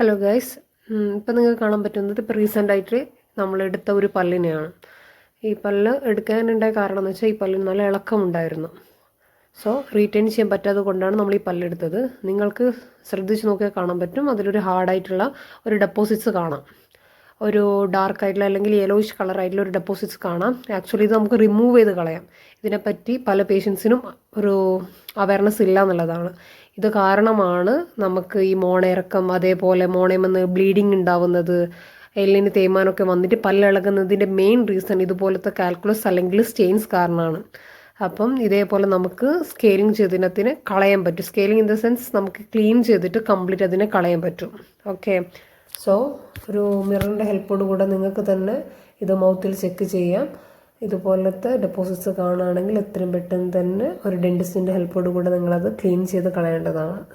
Hello guys ഇപ്പം നിങ്ങൾക്ക് കാണാൻ പറ്റുന്നത് ഇപ്പോൾ റീസെന്റായിട്ട് നമ്മൾ എടുത്ത ഒരു പല്ലിനെയാണ്. ഈ പല്ല് എടുക്കാനുണ്ടായ കാരണം എന്ന് വെച്ചാൽ ഈ പല്ലിന് നല്ല ഇളക്കമുണ്ടായിരുന്നു. സോ റീറ്റെയിൻ ചെയ്യാൻ പറ്റാത്തത് കൊണ്ടാണ് നമ്മൾ ഈ പല്ലെടുത്തത് നിങ്ങൾക്ക് ശ്രദ്ധിച്ച് നോക്കിയാൽ കാണാൻ പറ്റും. അതിലൊരു ഹാർഡായിട്ടുള്ള ഒരു ഡെപ്പോസിറ്റ്സ് കാണാം. ഒരു ഡാർക്ക് ആയിട്ടുള്ള അല്ലെങ്കിൽ യെലോയിഷ് കളർ ആയിട്ടുള്ള ഒരു ഡെപ്പോസിറ്റ്സ് കാണാം. ആക്ച്വലി ഇത് നമുക്ക് റിമൂവ് ചെയ്ത് കളയാം. ഇതിനെപ്പറ്റി പല പേഷ്യൻസിനും ഒരു അവയർനെസ് ഇല്ല എന്നുള്ളതാണ്. ഇത് കാരണമാണ് നമുക്ക് ഈ മോണയിറക്കം അതേപോലെ മോണയമെന്ന് ബ്ലീഡിങ് ഉണ്ടാവുന്നത് എല്ലിന് തേയ്മാനമൊക്കെ വന്നിട്ട് പല്ലിളകുന്നതിന്റെ മെയിൻ റീസൺ ഇതുപോലത്തെ കാൽക്കുലസ് അല്ലെങ്കിൽ സ്റ്റെയിൻസ് കാരണമാണ്. അപ്പം ഇതേപോലെ നമുക്ക് സ്കെയിലിംഗ് ചെയ്തതിനത്തിന് കളയാൻ പറ്റും. സ്കെയിലിംഗ് ഇൻ ദ സെൻസ് നമുക്ക് ക്ലീൻ ചെയ്തിട്ട് കംപ്ലീറ്റ് അതിനെ കളയാൻ പറ്റും. ഓക്കെ സോ ഒരു മിററിന്റെ ഹെൽപ്പോട് കൂടെ നിങ്ങൾക്ക് തന്നെ ഇത് മൗത്തിൽ ചെക്ക് ചെയ്യാം. ഇതുപോലത്തെ ഡെപ്പോസിറ്റ്സ് കാണുകയാണെങ്കിൽ എത്രയും പെട്ടെന്ന് തന്നെ ഒരു ഡെന്റിസ്റ്റിന്റെ ഹെൽപ്പോട് കൂടെ നിങ്ങളത് ക്ലീൻ ചെയ്ത് കളയേണ്ടതാണ്.